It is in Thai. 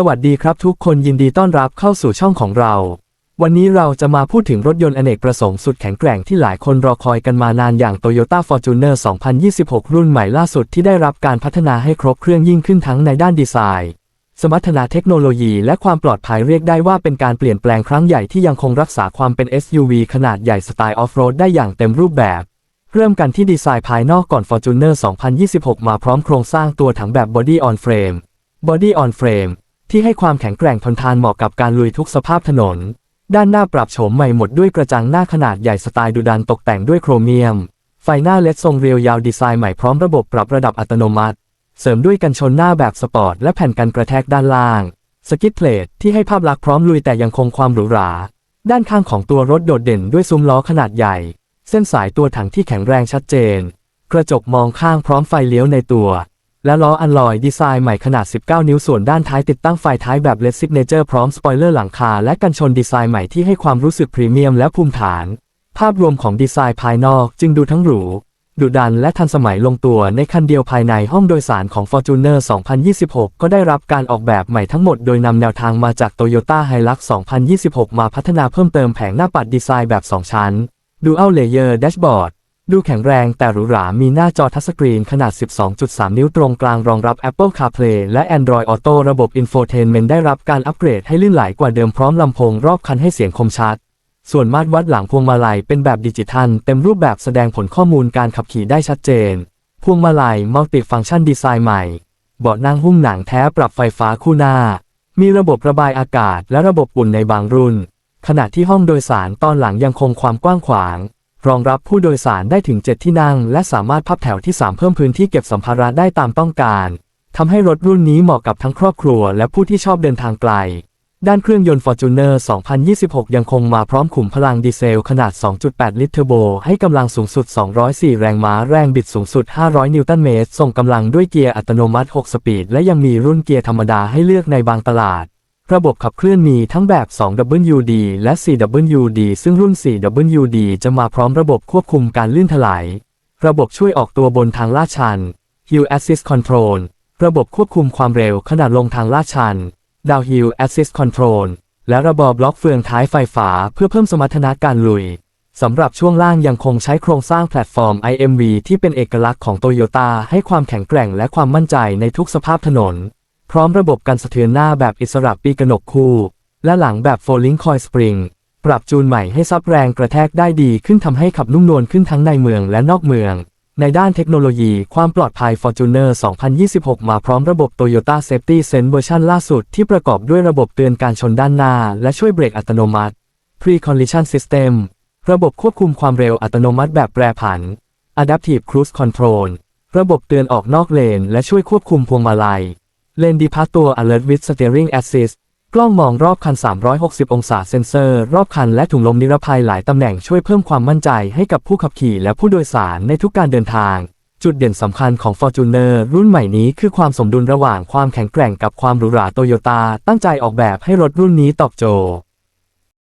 สวัสดีครับทุกคนยินดีต้อนรับเข้าสู่ช่องของเรา วันนี้เราจะมาพูดถึงรถยนต์อเนกประสงค์สุดแข็งแกร่งที่หลายคนรอคอยกันมานานอย่าง Toyota Fortuner 2026 รุ่นใหม่ล่าสุดที่ได้รับการพัฒนาให้ครบเครื่องยิ่งขึ้นทั้งในด้านดีไซน์ สมรรถนะเทคโนโลยีและความปลอดภัยเรียกได้ว่าเป็นการเปลี่ยนแปลงครั้งใหญ่ที่ยังคงรักษาความเป็น SUV ขนาดใหญ่สไตล์ออฟโรดได้อย่างเต็มรูปแบบเริ่มกันที่ดีไซน์ภายนอกก่อน Fortuner 2026 มาพร้อมโครงสร้างตัวถังแบบ Body on Frame Body on Frame ที่ให้ความแข็งแกร่งทนทานเหมาะกับการลุยทุกสภาพถนน ด้านหน้าปรับโฉมใหม่หมดด้วยกระจังหน้าขนาดใหญ่สไตล์ดุดันตกแต่งด้วยโครเมียม ไฟหน้าเลดทรงเรียวยาวดีไซน์ใหม่พร้อมระบบปรับระดับอัตโนมัติ เสริมด้วยกันชนหน้าแบบสปอร์ตและแผ่นกันกระแทกด้านล่าง สกิทเพลทที่ให้ภาพลักษณ์พร้อมลุยแต่ยังคงความหรูหรา ด้านข้างของตัวรถโดดเด่นด้วยซุ้มล้อขนาดใหญ่ เส้นสายตัวถังที่แข็งแรงชัดเจน กระจกมองข้างพร้อมไฟเลี้ยวในตัว และล้ออัลลอยดีไซน์ใหม่ขนาด 19 นิ้วส่วนด้านท้ายติดตั้งไฟท้ายแบบเลสซิกเนเจอร์พร้อมสปอยเลอร์หลังคาและกันชนดีไซน์ใหม่ที่ให้ความรู้สึกพรีเมียมและภูมิฐาน ภาพรวมของดีไซน์ภายนอกจึงดูทั้งหรู ดุดันและทันสมัยลงตัวในคันเดียวภายในห้องโดยสารของ Fortuner 2026 ก็ได้รับการออกแบบใหม่ทั้งหมดโดยนำแนวทางมาจาก Toyota Hilux 2026 มาพัฒนาเพิ่มเติมแผงหน้าปัดดีไซน์แบบ 2 ชั้น Dual Layer Dashboard ดูแข็งแรงแต่หรูหรา มีหน้าจอทัชสกรีนขนาด 12.3 นิ้วตรงกลางรองรับ Apple CarPlay และ Android Auto ระบบ Infotainment ได้รับการอัปเกรดให้ลื่นไหลกว่าเดิมพร้อมลำโพงรอบคันให้เสียงคมชัด ส่วนมาตรวัดหลังพวงมาลัยเป็นแบบดิจิทัล เต็มรูปแบบแสดงผลข้อมูลการขับขี่ได้ชัดเจน พวงมาลัยมัลติฟังชันดีไซน์ใหม่ เบาะนั่งหุ้มหนังแท้ปรับไฟฟ้าคู่หน้า มีระบบระบายอากาศ และระบบอุ่นในบางรุ่น ขณะที่ห้องโดยสารตอนหลังยังคงความกว้างขวาง รองรับผู้โดยสารได้ถึง 7 ที่นั่ง และสามารถพับแถวที่ 3 เพิ่มพื้นที่เก็บสัมภาระได้ตามต้องการทำให้รถรุ่นนี้เหมาะกับทั้งครอบครัวและผู้ที่ชอบเดินทางไกล ด้านเครื่องยนต์ Fortuner 2026 ยังคงมาพร้อมขุมพลังดีเซลขนาด 2.8 ลิตรเทอร์โบ ให้กำลังสูงสุด 204 แรงม้า แรงบิดสูงสุด 500 นิวตันเมตร ส่งกำลังด้วยเกียร์อัตโนมัติ 6 สปีด และยังมีรุ่นเกียร์ธรรมดาให้เลือกในบางตลาด ระบบขับเคลื่อนมีทั้งแบบ 2WD และ 4WD ซึ่งรุ่น 4WD จะมาพร้อมระบบควบคุมการลื่นถลาย ระบบช่วยออกตัวบนทางลาดชัน Hill Assist Control ระบบควบคุมความเร็วขณะลงทางลาดชัน Downhill Assist Control และระบบบล็อกเฟืองท้ายไฟฟ้าเพื่อเพิ่มสมรรถนะการลุย สำหรับช่วงล่างยังคงใช้โครงสร้างแพลตฟอร์ม IMV ที่เป็นเอกลักษณ์ของโตโยต้าให้ความแข็งแกร่งและความมั่นใจในทุกสภาพถนน พร้อมระบบกันสะเทือนหน้าแบบอิสระปีกระหนกคู่ และหลังแบบ Folding Coil Spring ปรับจูนใหม่ให้ซับแรงกระแทกได้ดีขึ้นทำให้ขับนุ่มนวลขึ้นทั้งในเมืองและนอกเมือง ในด้านเทคโนโลยีความปลอดภัย Fortuner 2026 มาพร้อมระบบ Toyota Safety Sense เวอร์ชันล่าสุดที่ประกอบด้วยระบบเตือนการชนด้านหน้า และช่วยเบรกอัตโนมัติ Pre-Collision System ระบบควบคุมความเร็วอัตโนมัติแบบแปรผัน Adaptive Cruise Control ระบบเตือนออกนอกเลน และช่วยควบคุมพวงมาลัย เลนดีพาตัว Alert with Steering Assist กล้องมองรอบคัน 360 องศาเซ็นเซอร์ รอบคันและถุงลมนิรภัยหลายตำแหน่งช่วยเพิ่มความมั่นใจให้กับผู้ขับขี่และผู้โดยสารในทุกการเดินทาง จุดเด่นสำคัญของ Fortuner รุ่นใหม่นี้คือความสมดุลระหว่างความแข็งแกร่งกับความหรูหราโตโยต้าตั้งใจออกแบบให้รถรุ่นนี้ตอบโจทย์